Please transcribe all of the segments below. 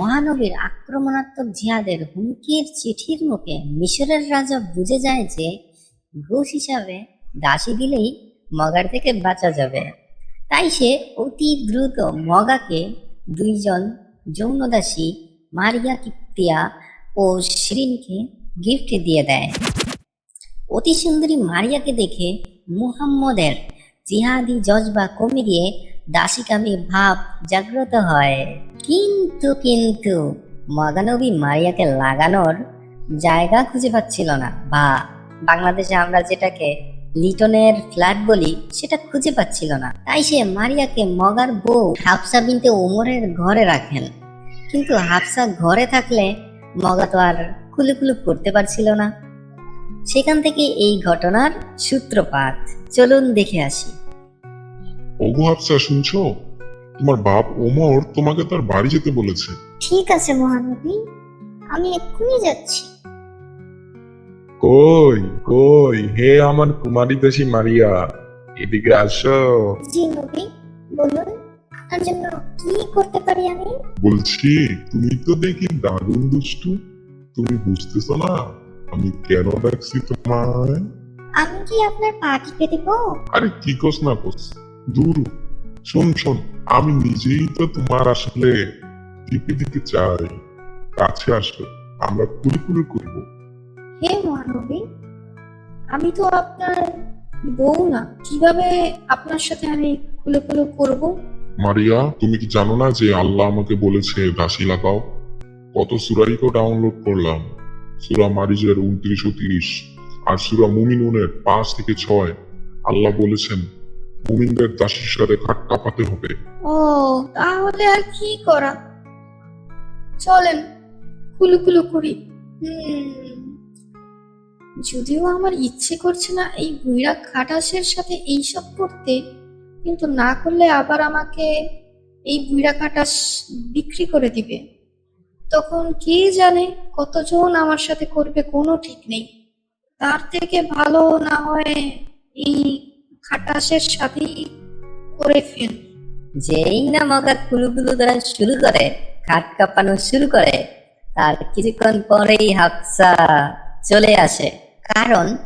মহানবীর আক্রমণাত্মক জিহাদের হুমকির চিঠির মুখে মিশরের রাজা বুঝে যায় যে ঘুষ হিসাবে দাসী দিলেই মগার থেকে বাঁচা যাবে। তাই সে অতি দ্রুত মগাকে দুইজন যৌনদাসী মারিয়া কিপ্তিয়া ও শিরিনকে গিফট দিয়ে দেয়। অতি সুন্দরী মারিয়াকে দেখে মুহাম্মদের জিহাদি জজবা কমে গিয়ে দাসিকামী ভাব জাগ্রত হয়। কিন্তু কিন্তু মগানবী মারিয়াকে লাগানোর জায়গা খুঁজে পাচ্ছিল না বা বাংলাদেশে আমরা যেটাকে লিটনের ফ্ল্যাট বলি, সেটা খুঁজে পাচ্ছিল না। তাই সে মারিয়াকে মগার বউ হাফসা বিনতে ওমরের ঘরে রাখেন। কিন্তু হাফসা ঘরে থাকলে মগা তো আর কুলুকুলু করতে পারছিল না। সেখান থেকে এই ঘটনার সূত্রপাত। চলুন দেখে আসি। ওগো হাফসা, শুনছো? তোমার বাপ ওমর তোমাকে তার বাড়ি যেতে বলেছে। ঠিক আছে মহানবী আমি এক্ষুনি যাচ্ছি। কই কই হে আমার কুমারী দাসী মারিয়া এদিকে আসো। জি নবী বলুন আপনার জন্য কি করতে পারি আমি? বলছি তুমি তো দেখি দারুণ দুষ্টু তুমি বুঝতেছো না আমি কেন ডাকছি তোমায়? আমি কি আপনার পা টিপে দিব? আরে কি কোস না কোস দূর শোন শোন। আমি নিজেই তো তোমার আসলে টিপে দিতে চাই। কাছে আসো আমরা কুলকুলু করব। হে মহানবী আমি তো আপনার বউ না। কীভাবে আপনার সাথে আমি খুলে খুলে করব? মারিয়া তুমি কি জানো না যে আল্লাহ আমাকে বলেছে দাসী লাগাও কত সুরাই তো ডাউনলোড করলাম। সুরা মারিজের উনত্রিশ ও তিরিশ আর সুরা মুমিনুনের পাঁচ থেকে ছয়। আল্লাহ বলেছেন দাসীর সাথে হবে। ও, তাহলে আর কি করা? চলেন, কুলু কুলু করি। যদিও আমার ইচ্ছে করছে না এই বুইরা খাটাসের সাথে এইসব করতে, কিন্তু না করলে আবার আমাকে এই বুইরা খাটাস বিক্রি করে দিবে। তখন কে জানে কতজন আমার সাথে করবে কোনো ঠিক নেই। তার থেকে ভালো না হয় এই খাটাসের সাথেই করে ফেল। যেই না মগা কুলুকুলু করা শুরু করে, খাট কাঁপানো শুরু করে, তার কিছুক্ষণ পরেই হাফসা চলে আসে। কারণ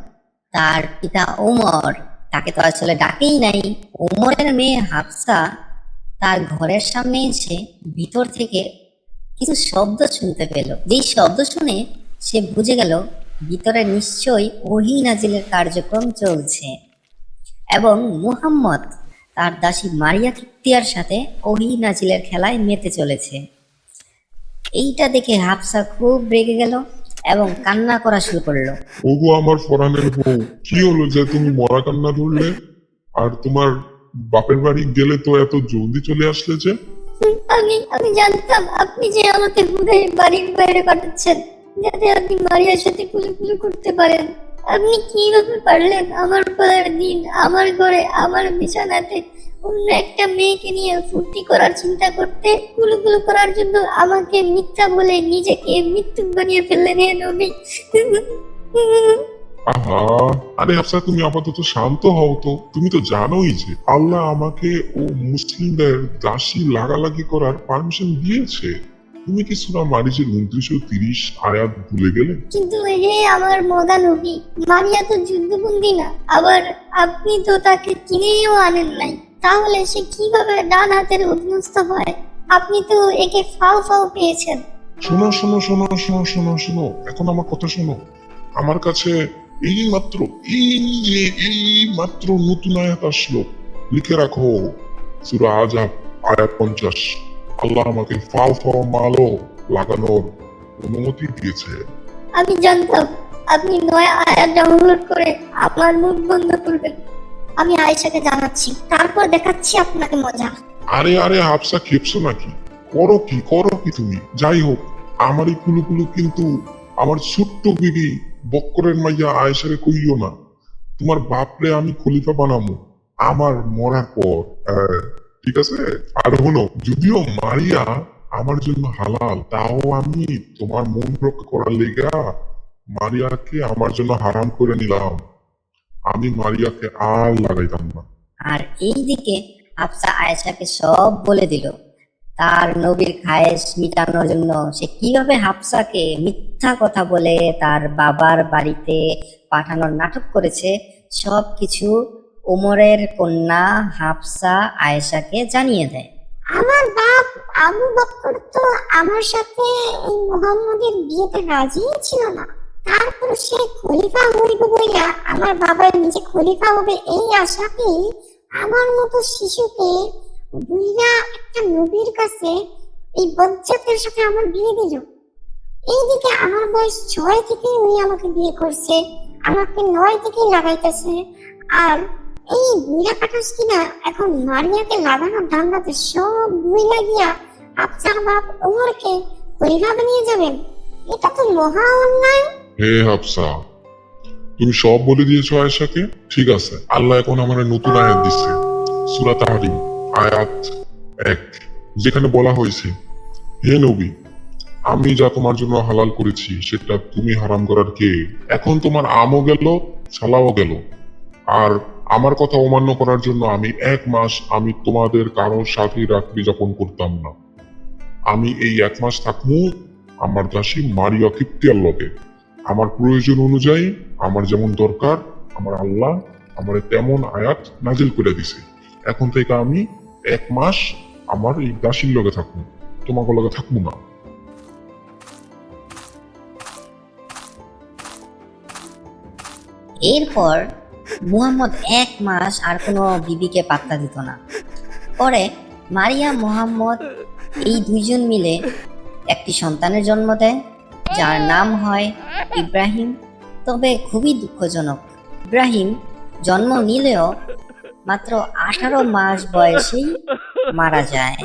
তার পিতা ওমর তাকে তো আসলে ডাকেই নাই। ওমরের মেয়ে হাফসা তার ঘরের সামনে এসে ভিতর থেকে কিছু শব্দ শুনতে পেল। যেই শব্দ শুনে সে বুঝে গেল, ভিতরে নিশ্চয়ই ওহি নাজিলের কার্যক্রম চলছে। এবং মুহাম্মদ তার দাসী মারিয়া কিপ্তিয়ার সাথে ওহি নাজিলের খেলায় মেতে চলেছে। এইটা দেখে হাফসা খুব রেগে গেল এবং কান্না করা শুরু করল। ওগো আমার ফরানের বউ কি হলো যে তুমি মরা কান্না ধরলে? আর তোমার বাপের বাড়ি গেলে তো এত জলদি চলে আসলে যে? আমি আমি জানতাম আপনি যে আমাকে হুদাই বাড়ির বাইরে পাঠাচ্ছেন যাতে আপনি মারিয়ার সাথে কুলু কুলু করতে পারেন। আপনি কীভাবে পারলেন আমার পরের দিন আমার ঘরে, আমার বিছানাতে? অন্য একটা মেয়েকে নিয়ে ফুর্তি করার চিন্তা করতে কুলু করার জন্য আমাকে মিথ্যা বলে নিজেকে মৃত্যু বানিয়ে ফেললেন হে নবী। আহা, আরে আফসা তুমি আপাতত শান্ত হও তো। তুমি তো জানোই যে আল্লাহ আমাকে ও মুসলিমদের দাসী লাগালাগি করার পারমিশন দিয়েছে। তুমি কি সুরা মারিজের উনত্রিশ তিরিশ আয়াত ভুলে গেলে? কিন্তু হে আমার মদা নবী মারিয়া তো যুদ্ধবন্দী না। আবার আপনি তো তাকে কিনেও আনেন নাই। তাহলে সে কীভাবে ডান হাতের অধীনস্থ হয়? আপনি তো একে ফাও ফাও পেয়েছেন। শোনো শোনো শোনো শোনো শোনো শোনো এখন আমার কথা শোনো। আমার কাছে এই মাত্র এই যে এই মাত্র নতুন আয়াত আসলো লিখে রাখো সুরা আজাব আয়াত পঞ্চাশ। আল্লাহ আমাকে ফাও মালো লাগানোর অনুমতি দিয়েছে। আমি জানতাম আপনি নয় আয়াত ডাউনলোড করে আমার মুখ বন্ধ করবেন। আমি আয়েশাকে জানাচ্ছি তারপর দেখাচ্ছি আপনাকে মজা। আরে আরে হাফসা খেপছো নাকি? করো কি করো কি তুমি? যাই হোক আমার এই কুলু কুলু কিন্তু আমার ছোট্ট বিবি বক্করের মাইয়া আয়েশারে কইও না। তোমার বাপরে আমি খলিফা বানামো আমার মরার পর ঠিক আছে? আর হলো যদিও মারিয়া আমার জন্য হালাল, তাও আমি তোমার মন রক্ষা করার লেগা মারিয়াকে আমার জন্য হারাম করে নিলাম। আমি মারিয়াকে আর লাগাইতাম না। আর এইদিকে হাফসা আয়েশাকে সব বলে দিল, তার নবীর খায়েশ মিটানোর জন্য। সে কীভাবে হাফসাকে মিথ্যা কথা বলে তার বাবার বাড়িতে পাঠানোর নাটক করেছে সব কিছু ওমরের কন্যা হাফসা আয়েশাকে জানিয়ে দেয়। আমার বাপ আবু বকর তো আমার সাথে এই মোহাম্মদের বিয়েতে রাজি ছিল না। তারপর সে খলিফা হইব বইয়া আমার বাবার নিজে খলিফা হবে এই আশাতেই আমার মতো শিশুকে বুইরা একটা নবীর কাছে এই বজ্জাতের সাথে আমার বিয়ে দিল। এইদিকে আমার বয়স ছয় থেকে উনি আমাকে বিয়ে করছে, আমাকে নয় থেকেই লাগাইতেছে। আর এই বুইরা কাটাস কিনা? এখন মারিয়াকে সব গিয়া বাপ ওমরকে বানিয়ে যাবেন। এটা তো মহা অন্যায়। হে তুমি সব বলে আয়েশাকে? ঠিক আছে, আল্লাহ এখন আমার নতুন আয়াত দিচ্ছে। সুরা তাহারিম, আয়াত এক, যেখানে বলা হয়েছে, হে নবী, আমি যা তোমার জন্য হালাল করেছি, সেটা তুমি হারাম করার কে? এখন তোমার আমও গেল, ছালাও গেল। আর আমার কথা অমান্য করার জন্য আমি এক মাস আমি তোমাদের কারোর সাথে রাত্রি যাপন করতাম না। আমি এই এক মাস থাকব আমার দাসী মারিয়া কিপ্তিয়ার লগে। আমার প্রয়োজন অনুযায়ী আমার যেমন দরকার, আমার আল্লাহ আমার তেমন আয়াত নাজিল করে দিছে। এখন থেকে আমি এক মাস আমার এই দাসীর লগে থাকব তোমাকে লগে থাকব না। এরপর মুহাম্মদ এক মাস আর কোনো বিবিকে পাত্তা দিত না। পরে মারিয়া, মোহাম্মদ এই দুইজন মিলে একটি সন্তানের জন্ম দেয়, যার নাম হয় ইব্রাহিম। তবে খুবই দুঃখজনক, ইব্রাহিম জন্ম নিলেও মাত্র আঠারো মাস বয়সেই মারা যায়।